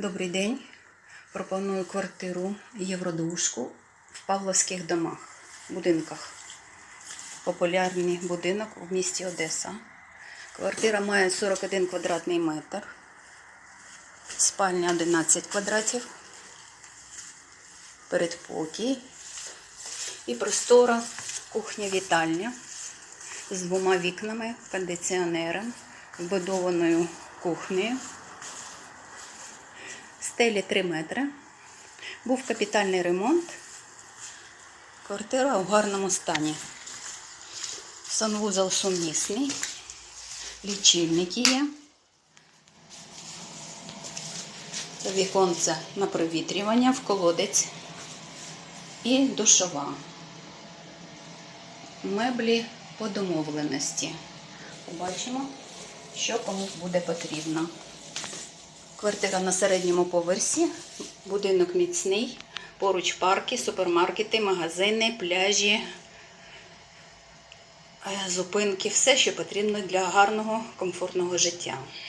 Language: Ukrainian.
Добрий день. Пропоную квартиру Євродушку в Павловських домах, будинках. Популярний будинок в місті Одеса. Квартира має 41 квадратний метр. Спальня 11 квадратів. Передпокій. І простора кухня-вітальня з двома вікнами, кондиціонером, вбудованою кухнею. Стелі 3 метри. Був капітальний ремонт. Квартира у гарному стані. Санвузол сумісний. Лічильники є. Віконце на провітрювання, в колодець і душова. Меблі по домовленості. Побачимо, що кому буде потрібно. Квартира на середньому поверсі, будинок міцний, поруч парки, супермаркети, магазини, пляжі, е, зупинки, все, що потрібно для гарного, комфортного життя.